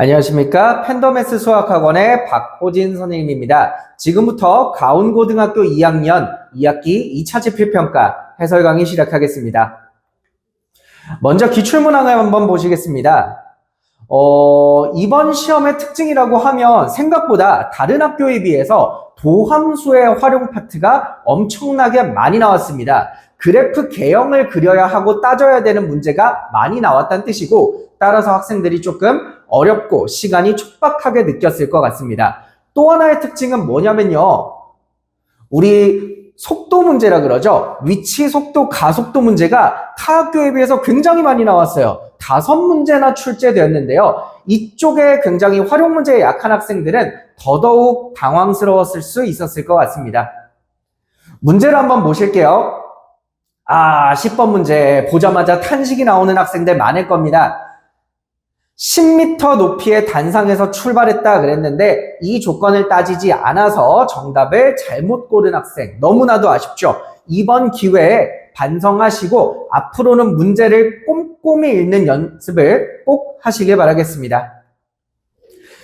안녕하십니까. 팬더메스 수학학원의 박호진 선생님입니다. 지금부터 가운고등학교 2학년 2학기 2차 지필평가 해설 강의 시작하겠습니다. 먼저 기출문항을 한번 보시겠습니다. 어, 이번 시험의 특징이라고 하면 생각보다 다른 학교에 비해서 도함수의 활용 파트가 엄청나게 많이 나왔습니다. 그래프 개형을 그려야 하고 따져야 되는 문제가 많이 나왔다는 뜻이고 따라서 학생들이 조금 어렵고 시간이 촉박하게 느꼈을 것 같습니다. 또 하나의 특징은 뭐냐면요. 우리 속도 문제라 그러죠. 위치, 속도, 가속도 문제가 타 학교에 비해서 굉장히 많이 나왔어요. 다섯 문제나 출제되었는데요. 이쪽에 굉장히 활용 문제에 약한 학생들은 더더욱 당황스러웠을 수 있었을 것 같습니다. 문제를 한번 보실게요. 아, 10번 문제 보자마자 탄식이 나오는 학생들 많을 겁니다. 10m 높이의 단상에서 출발했다 그랬는데 이 조건을 따지지 않아서 정답을 잘못 고른 학생 너무나도 아쉽죠. 이번 기회에 반성하시고 앞으로는 문제를 꼼꼼히 읽는 연습을 꼭 하시길 바라겠습니다.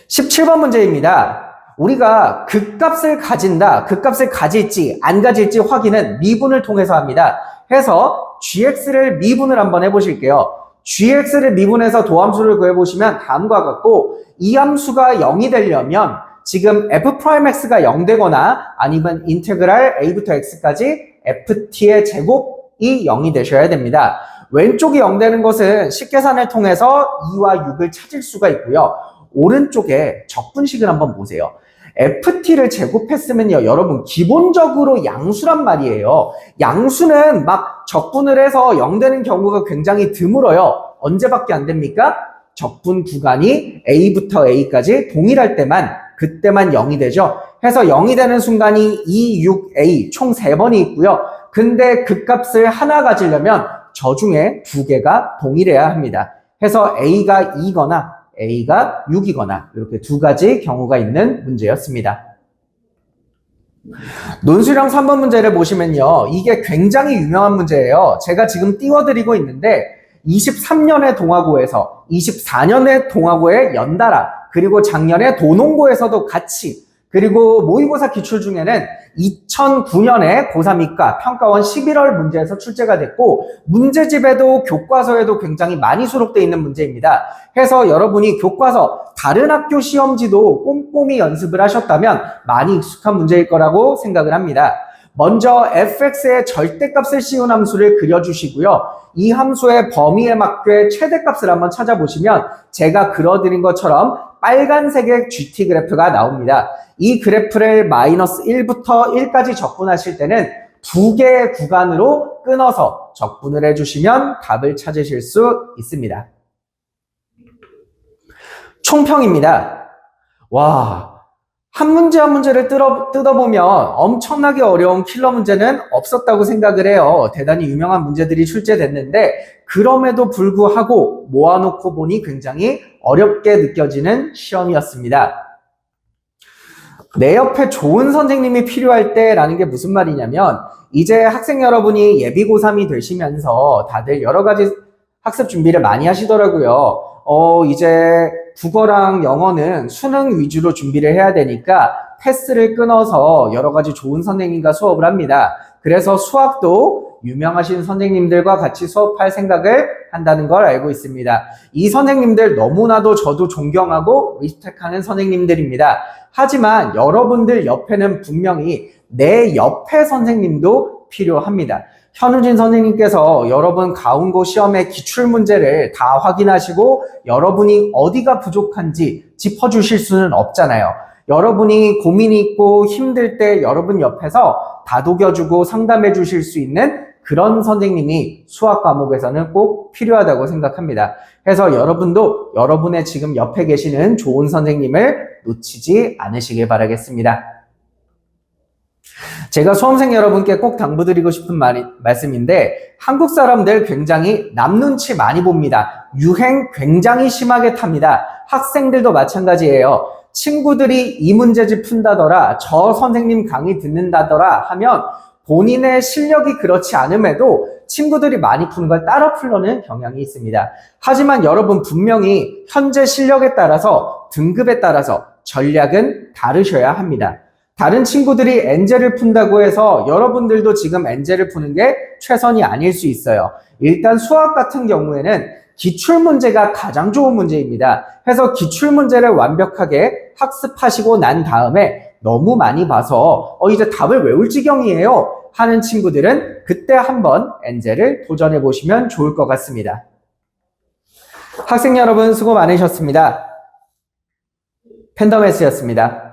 17번 문제입니다. 우리가 극값을 가진다, 극값을 가질지 안 가질지 확인은 미분을 통해서 합니다. 해서 gx를 미분을 한번 해보실게요. Gx를 미분해서 도함수를 구해보시면 다음과 같고 이 함수가 0이 되려면 지금 f'x가 0 되거나 아니면 인테그랄 a부터 x까지 ft의 제곱이 0이 되셔야 됩니다. 왼쪽이 0 되는 것은 식계산을 통해서 2와 6을 찾을 수가 있고요. 오른쪽에 적분식을 한번 보세요. FT를 제곱했으면요, 여러분, 기본적으로 양수란 말이에요. 양수는 막 적분을 해서 0 되는 경우가 굉장히 드물어요. 언제밖에 안 됩니까? 적분 구간이 A부터 A까지 동일할 때만, 그때만 0이 되죠. 해서 0이 되는 순간이 2, 6, A 총 3번이 있고요. 근데 그 값을 하나 가지려면 저 중에 두 개가 동일해야 합니다. 해서 A가 2거나 A가 6이거나 이렇게 두 가지 경우가 있는 문제였습니다. 논술형 3번 문제를 보시면요. 이게 굉장히 유명한 문제예요. 제가 지금 띄워드리고 있는데 23년의 동아고에서 24년의 동아고에 연달아 그리고 작년에 도농고에서도 같이 그리고 모의고사 기출 중에는 2009년에 고3 이과 평가원 11월 문제에서 출제가 됐고 문제집에도 교과서에도 굉장히 많이 수록되어 있는 문제입니다. 해서 여러분이 교과서 다른 학교 시험지도 꼼꼼히 연습을 하셨다면 많이 익숙한 문제일 거라고 생각을 합니다. 먼저 fx의 절대값을 씌운 함수를 그려주시고요. 이 함수의 범위에 맞게 최대값을 한번 찾아보시면 제가 그려드린 것처럼 빨간색의 GT 그래프가 나옵니다. 이 그래프를 마이너스 1부터 1까지 적분하실 때는 두 개의 구간으로 끊어서 적분을 해주시면 답을 찾으실 수 있습니다. 총평입니다. 와, 한 문제 한 문제를 뜯어, 뜯어보면 엄청나게 어려운 킬러 문제는 없었다고 생각을 해요. 대단히 유명한 문제들이 출제됐는데 그럼에도 불구하고 모아놓고 보니 굉장히 어렵게 느껴지는 시험이었습니다. 내 옆에 좋은 선생님이 필요할 때라는 게 무슨 말이냐면 이제 학생 여러분이 예비 고3이 되시면서 다들 여러 가지 학습 준비를 많이 하시더라고요. 어, 이제 국어랑 영어는 수능 위주로 준비를 해야 되니까 패스를 끊어서 여러 가지 좋은 선생님과 수업을 합니다. 그래서 수학도 유명하신 선생님들과 같이 수업할 생각을 한다는 걸 알고 있습니다. 이 선생님들 너무나도 저도 존경하고 리스펙하는 선생님들입니다. 하지만 여러분들 옆에는 분명히 내 옆에 선생님도 필요합니다. 현우진 선생님께서 여러분 가운고 시험의 기출 문제를 다 확인하시고 여러분이 어디가 부족한지 짚어주실 수는 없잖아요. 여러분이 고민이 있고 힘들 때 여러분 옆에서 다독여주고 상담해 주실 수 있는 그런 선생님이 수학 과목에서는 꼭 필요하다고 생각합니다. 해서 여러분도 여러분의 지금 옆에 계시는 좋은 선생님을 놓치지 않으시길 바라겠습니다. 제가 수험생 여러분께 꼭 당부드리고 싶은 말이, 말씀인데 한국 사람들 굉장히 남 눈치 많이 봅니다. 유행 굉장히 심하게 탑니다. 학생들도 마찬가지예요. 친구들이 이 문제집 푼다더라, 저 선생님 강의 듣는다더라 하면 본인의 실력이 그렇지 않음에도 친구들이 많이 푸는 걸 따라 풀려는 경향이 있습니다. 하지만 여러분 분명히 현재 실력에 따라서 등급에 따라서 전략은 다르셔야 합니다. 다른 친구들이 엔젤을 푼다고 해서 여러분들도 지금 엔젤을 푸는 게 최선이 아닐 수 있어요. 일단 수학 같은 경우에는 기출 문제가 가장 좋은 문제입니다. 해서 기출 문제를 완벽하게 학습하시고 난 다음에 너무 많이 봐서 어 이제 답을 외울 지경이에요 하는 친구들은 그때 한번 엔젤을 도전해 보시면 좋을 것 같습니다. 학생 여러분 수고 많으셨습니다. 팬더메스였습니다.